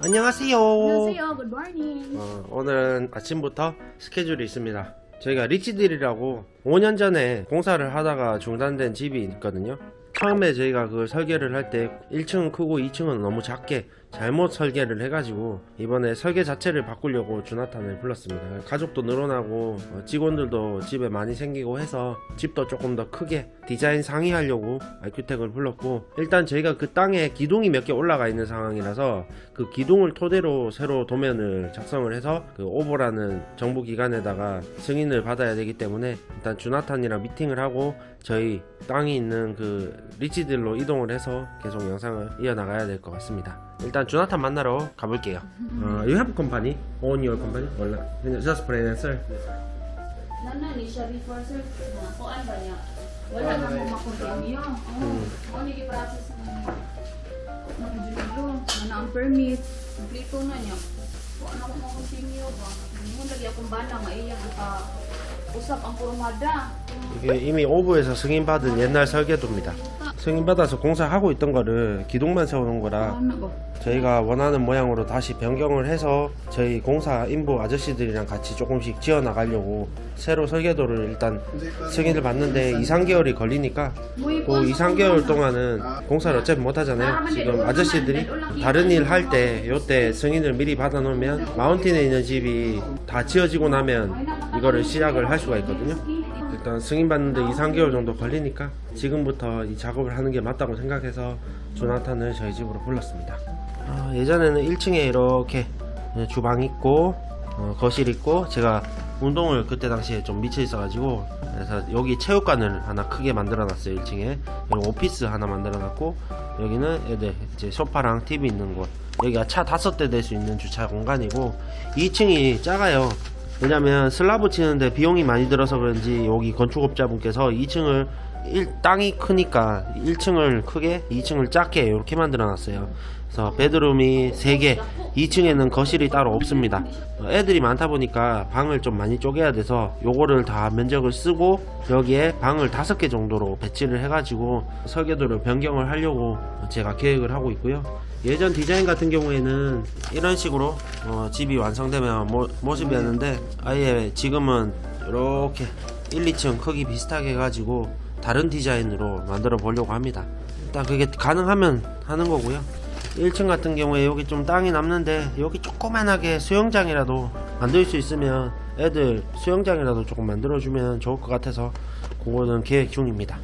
안녕하세요. 안녕하세요. Good morning. 어, 오늘은 아침부터 스케줄이 있습니다. 저희가 리치딜이라고 5년 전에 공사를 하다가 중단된 집이 있거든요. 처음에 저희가 그 설계를 할 때 1층은 크고 2층은 너무 작게 잘못 설계를 해가지고 이번에 설계 자체를 바꾸려고 주나탄을 불렀습니다. 가족도 늘어나고 어, 직원들도 집에 많이 생기고 해서 집도 조금 더 크게 디자인 상의하려고 아큐텍을 불렀고 일단 저희가 그 땅에 기둥이 몇 개 올라가 있는 상황이라서 그 기둥을 토대로 새로 도면을 작성을 해서 그 오보라는 정부 기관에다가 승인을 받아야 되기 때문에 일단 주나탄이랑 미팅을 하고 저희 땅이 있는 그 리치들로 이동을 해서 계속 영상을 이어나가야 될 것 같습니다. 일단 주나탄 만나러 가볼게요. 어, you have company? Own your company? Wala. Just freelancer? Nana ni siya before sir. Na kuan ba niya? Wala na mo makontinue. Oh, ano ni process na. Nakajulilo, na ang permit, kompleto na niya. Wala na ko makontinue ba? Mo lagi akong bana nga iya ipa usap ang kurumada. 이게 이미 오브에서 승인받은 옛날 설계도입니다. 승인받아서 공사하고 있던 거를 기둥만 세우는 거라? 저희가 원하는 모양으로 다시 변경을 해서 저희 공사 인부 아저씨들이랑 같이 조금씩 지어 나가려고 새로 설계도를 일단 승인을 받는데 2, 3개월이 걸리니까 그 2, 3개월 동안은 공사를 어차피 못 하잖아요. 지금 아저씨들이 다른 일 할 때 요때 승인을 미리 받아 놓으면 마운틴에 있는 집이 다 지어지고 나면 이거를 시작을 할 수가 있거든요. 일단 승인 받는데 2, 3개월 정도 걸리니까 지금부터 이 작업을 하는 게 맞다고 생각해서 조나탄을 저희 집으로 불렀습니다. 아, 예전에는 1층에 이렇게 주방 있고 어, 거실 있고 제가 운동을 그때 당시에 좀 미쳐 있어가지고 그래서 여기 체육관을 하나 크게 만들어 놨어요 1층에. 그리고 오피스 하나 만들어 놨고 여기는 애들 이제 소파랑 TV 있는 곳. 여기가 차 다섯 대 될 수 있는 주차 공간이고 2층이 작아요 왜냐면 슬라브 치는데 비용이 많이 들어서 그런지 여기 건축업자분께서 2층을 땅이 크니까 1층을 크게 2층을 작게 이렇게 만들어 놨어요. 그래서 베드룸이 3개 2층에는 거실이 따로 없습니다. 어, 애들이 많다 보니까 방을 좀 많이 쪼개야 돼서 요거를 다 면적을 쓰고 여기에 방을 5개 정도로 배치를 해 가지고 설계도를 변경을 하려고 제가 계획을 하고 있고요. 예전 디자인 같은 경우에는 이런 식으로 어, 집이 완성되면 모, 모습이었는데 아예 지금은 이렇게 1, 2층 크기 비슷하게 해가지고 다른 디자인으로 만들어 보려고 합니다. 일단 그게 가능하면 하는 거고요. 1층 같은 경우에 여기 좀 땅이 남는데 여기 조그만하게 수영장이라도 만들 수 있으면 애들 수영장이라도 조금 만들어주면 좋을 것 같아서 그거는 계획 중입니다.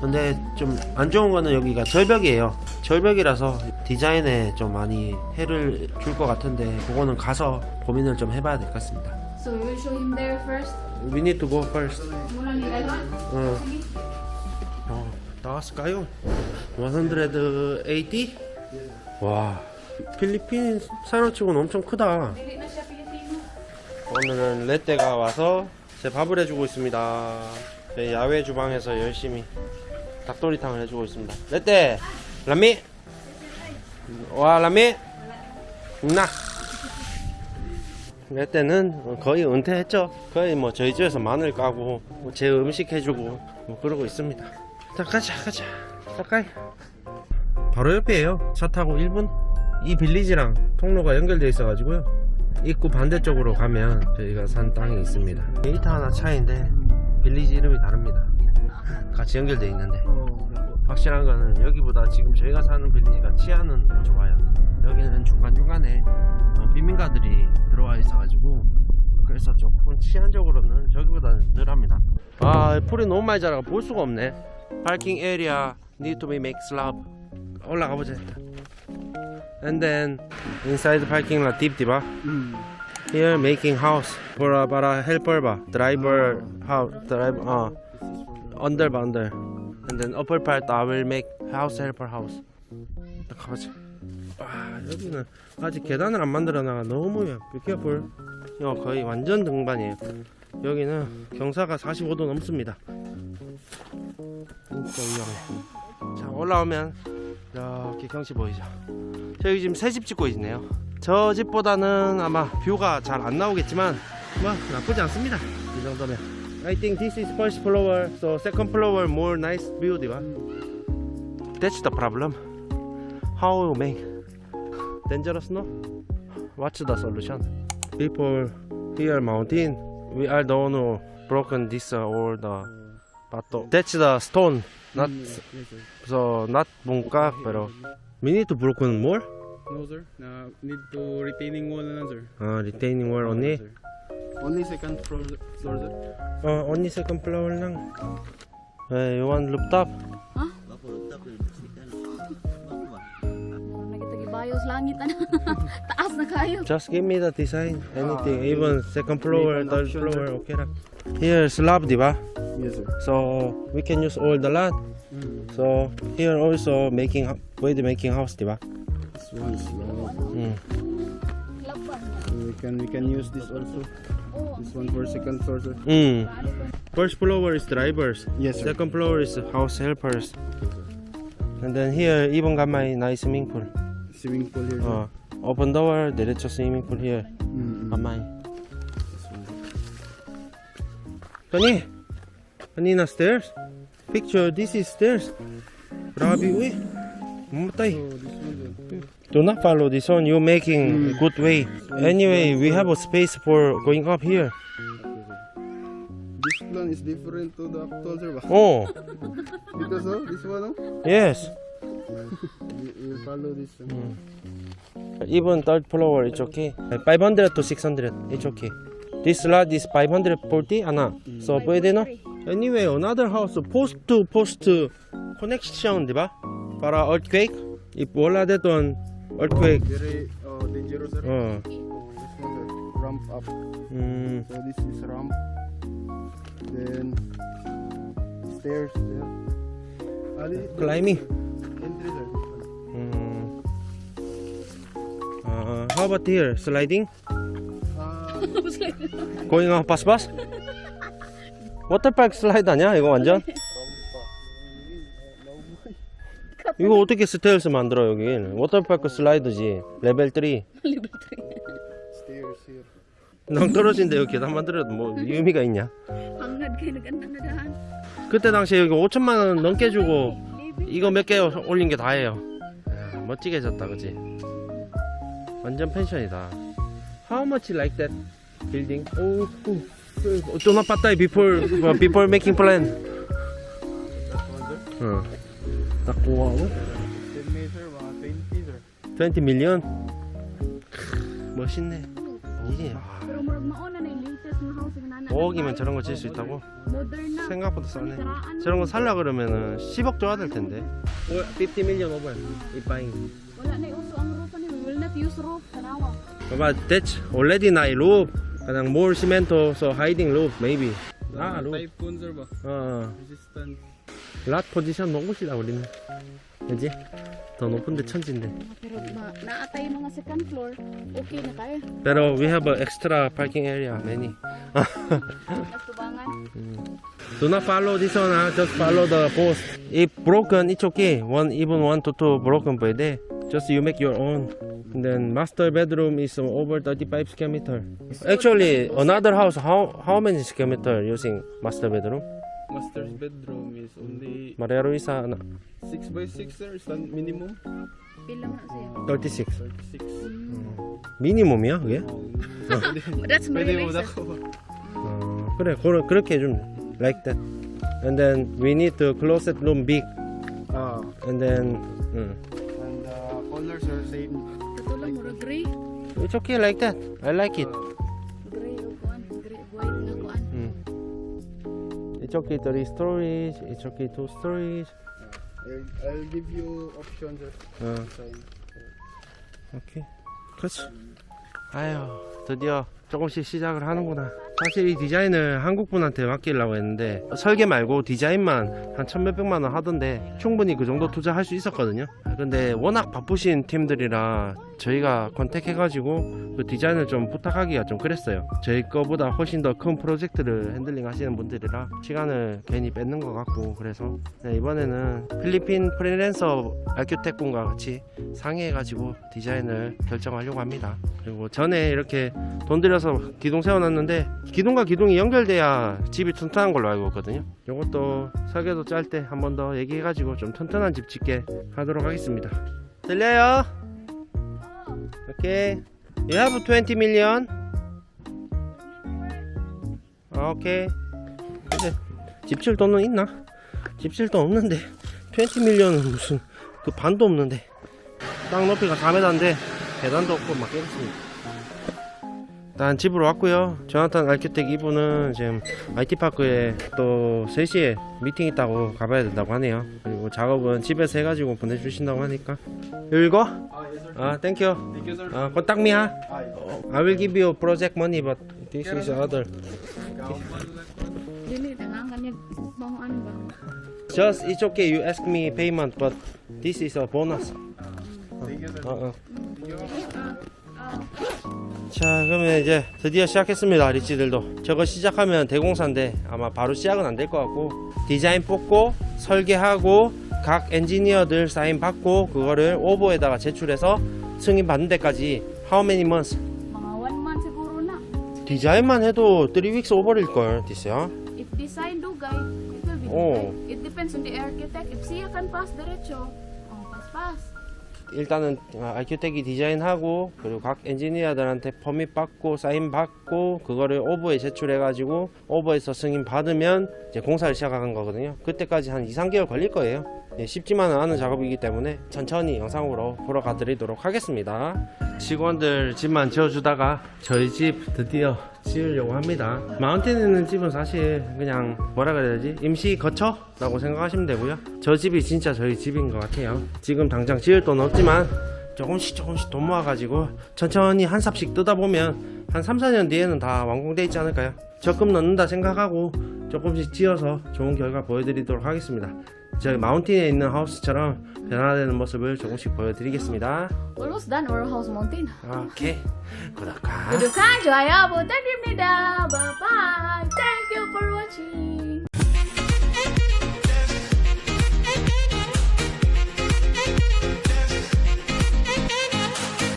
근데 좀 안 좋은 거는 여기가 절벽이에요. 절벽이라서 디자인에 좀 많이 해를 줄 것 같은데 그거는 가서 고민을 좀 해봐야 될 것 같습니다. So you will show him there first. We need to go first. Muna ni Dalon. 어. 어, 나왔을까요? 180? 와, 필리핀 산호치고는 엄청 크다. Dili na siya Pilipino. 오늘은 레떼가 와서 제 밥을 해주고 있습니다. 저희 야외 주방에서 열심히 닭도리탕을 해주고 있습니다. 레떼, 라미, 와 라미, 나. 레떼는 거의 은퇴했죠. 거의 뭐 저희 집에서 마늘 까고 뭐제 음식 해주고 뭐 그러고 있습니다. 자 가자 가자 가까이. 바로 옆이에요. 차 타고 1분. 이 빌리지랑 통로가 연결되어 있어가지고요. 입구 반대쪽으로 가면 저희가 산 땅이 있습니다. 데이터 하나 차이인데 빌리지 이름이 다릅니다. 같이 연결되어 있는데 확실한 거는 여기보다 지금 저희가 사는 빌리지가 치안은 더 좋아요. 여기는 중간중간에 어, 빈민가들이 들어와 있어가지고 그래서 조금 치안적으로는 저기보다는 덜합니다. 아 풀이 너무 많이 자라가 볼 수가 없네. 파킹 에리아 need to be make slab 올라가 보자 일단. And then inside the parking lot deep diba. Here making house for a para helper ba driver house drive uh under under and then upper part I will make house helper house 딱 가보자 아 여기는 아직 계단을 안 만들어 놔가 너무 beautiful 이거 거의 완전 등반이에요 여기는 경사가 45도 넘습니다 진짜 위험해 자 올라오면 이렇게 경치 보이죠 저기 지금 새 집 짓고 있네요. 저 집보다는 아마 뷰가 잘 안 나오겠지만 뭐 나쁘지 않습니다. 이 정도면. I think this is first floor, so second floor more nice view, diba? That's the problem. How you make? Dangerous no? What's the solution? People here mountain, we are the one who broken this uh, all the but that's the stone, not so not bungkak, pero we need to broken more. No, sir. Na need to retaining wall na sir. Uh, retaining wall only. Only second floor, floor sir. Uh, only second floor lang. Eh, you want rooftop? Nagitagi bayos langit ana. Taas na kayo. Just give me the design, anything, even second floor, Make an third floor, okay lang. Here slab, di ba? Yes, sir. So we can use all the lot. Mm. So here also making with making house, di ba? This one is long. Mm. So we can we can use this also. This one for second floor, sir. Mm. First floor is drivers. Yes, sir. Second floor is house helpers. And then here even got my nice swimming pool. Swimming pool here. Uh, open door, diretso swimming pool here. Mm. Kamay. This one. Kani, kanina stairs. Picture, this is stairs. Grabe, uy. Mamatay. So this one, sir. Do not follow this one. You're making Mm. good way. Anyway, we have a space for going up here. This plan is different to the actual, sir. Oh, Because of this one, no? yes. Will follow this. Even third floor, it's okay. 500 to 600, it's okay. This lot is 540, Anna. So, pwede no? Anyway, another house, post to post connection, di ba? Para earthquake. If wala deton earthquake. Very uh, dangerous. Oh. This one, sir. Ramp up. Mm. So this is ramp. Then stairs there. Ah, Climbing. How about here? Sliding? Going on paspas? 워터파크 슬라이드 아니야? 이거 완전? 이거 어떻게 스테일스 만들어 여기? 워터파크 슬라이드지. 레벨 3. stairs here. 낭 떨어진데 여기 계단 만들어도 뭐 의미가 있냐? 그때 당시에 여기 5천만 원 넘게 주고 이거 몇 개 올린 게 다예요. 야, 멋지게 졌다, 그지? 완전 펜션이다. How much like that building? Oh, oh, oh, do not patay before uh, before making plan. 어. 10 meter, mga 20, sir. 20 million. 멋있네. 이게 아, Pero murag mauna na yung latest na house nga nana. 5억이면 저런 거질수 있다고? 생각보다 싸네. 저런 거 살라 그러면은 10억 줘야 될 텐데. 50 million over. 이 buying. Wala roof use roof. Tanawa. But that's already na roof. Kanang more cemento, so hiding roof maybe. 아, roof. Sir ba? 어, Resistant. lat 포지션 너무 시다 우리는. 그지? 더 높은데 천진데. Pero ma, naatay mga second floor. Okay na kayo. Pero we have a extra parking area, many. Mas tubangan. Do not follow this one, ah. just follow the post. If broken, it's okay. One, even one to two broken pwede. Just you make your own. And then master bedroom is over 35 square meter. Actually, another house, how how many square meter using master bedroom? Master's bedroom is only Marero isa na 6 by 6, sir. Stand minimum. Pila na siya. 36. 36. 미니멈이야 그게? That's my Pwede mo reason. dako ba? 어, 그래 그러, 그렇게 해주면 돼. like that. And then we need to closet room big. Ah. And then 음. And the colors are same. Ito lang mura gray. it's okay like that. I like it. Gray o kuan. Gray white na kuan. 음. It's okay three stories. It's okay two stories. I'll, I'll give you options, sir. 어, Sign. 오케이. 그렇지. 아유, 드디어 조금씩 시작을 하는구나. 사실 이 디자인을 한국 분한테 맡기려고 했는데 설계 말고 디자인만 한 천몇백만 원 하던데 충분히 그 정도 투자할 수 있었거든요. 근데 워낙 바쁘신 팀들이라 저희가 컨택해가지고 그 디자인을 좀 부탁하기가 좀 그랬어요. 저희 거보다 훨씬 더 큰 프로젝트를 핸들링 하시는 분들이라 시간을 괜히 뺏는 것 같고 그래서 그냥 이번에는 필리핀 프리랜서 아큐텍 분과 같이 상의해가지고 디자인을 결정하려고 합니다. 그리고 전에 이렇게 돈 들여 서 기둥 세워놨는데 기둥과 기둥이 연결돼야 집이 튼튼한 걸로 알고 있거든요. 이것도 설계도 짤 때 한 번 더 얘기해가지고 좀 튼튼한 집 짓게 하도록 하겠습니다. 들려요? Okay. You have 20 million? 오케이. 이제 집질 돈은 있나? 집질 돈 없는데 20 밀리언은 무슨 그 반도 없는데 땅 높이가 4m인데 계단도 없고 막 이렇습니다. 일단 집으로 왔고요. 조나탄 알큐텍 이분은 지금 IT 파크에 또 3시에 미팅 있다고 가봐야 된다고 하네요. 그리고 작업은 집에서 해가지고 보내주신다고 하니까. 읽어? 아, 땡큐. Thank you, sir. 아, contact me ha. I will give you project money but this is other. Just it's okay. You ask me payment, but this is a bonus. Thank you, sir. 어, 어. 자, 그러면 이제 드디어 시작했습니다. 리치들도. 저거 시작하면 대공사인데 아마 바로 시작은 안 될 것 같고 디자인 뽑고 설계하고 각 엔지니어들 사인 받고 그거를 오버에다가 제출해서 승인 받는 데까지 how many months? Mga one month siguro na. 디자인만 해도 3 weeks 오버일 걸, 디스야. If design dugay, it will be Oh. dugay. It depends on the architect. If siya can pass diretso, oh, pass pass. 일단은 아큐텍이 디자인하고 그리고 각 엔지니어들한테 퍼밋 받고 사인 받고 그거를 오버에 제출해 가지고 오버에서 승인 받으면 이제 공사를 시작하는 거거든요. 그때까지 한 2, 3개월 걸릴 거예요. 예, 쉽지만은 않은 작업이기 때문에 천천히 영상으로 보러 가드리도록 하겠습니다. 직원들 집만 지어주다가 저희 집 드디어 지으려고 합니다. 마운틴에 있는 집은 사실 그냥 뭐라 그래야 되지? 임시 거처 라고 생각하시면 되고요. 저 집이 진짜 저희 집인 것 같아요. 지금 당장 지을 돈 없지만 조금씩 조금씩 돈 모아가지고 천천히 한 삽씩 뜯다 보면 한 3, 4년 뒤에는 다 완공돼 있지 않을까요? 적금 넣는다 생각하고 조금씩 지어서 좋은 결과 보여드리도록 하겠습니다. 저기 마운틴에 있는 하우스처럼 변화되는 모습을 조금씩 보여드리겠습니다. Almost done our house mountain. 오케이 구독과 구독한 좋아요 부탁드립니다. Bye bye. Thank you for watching.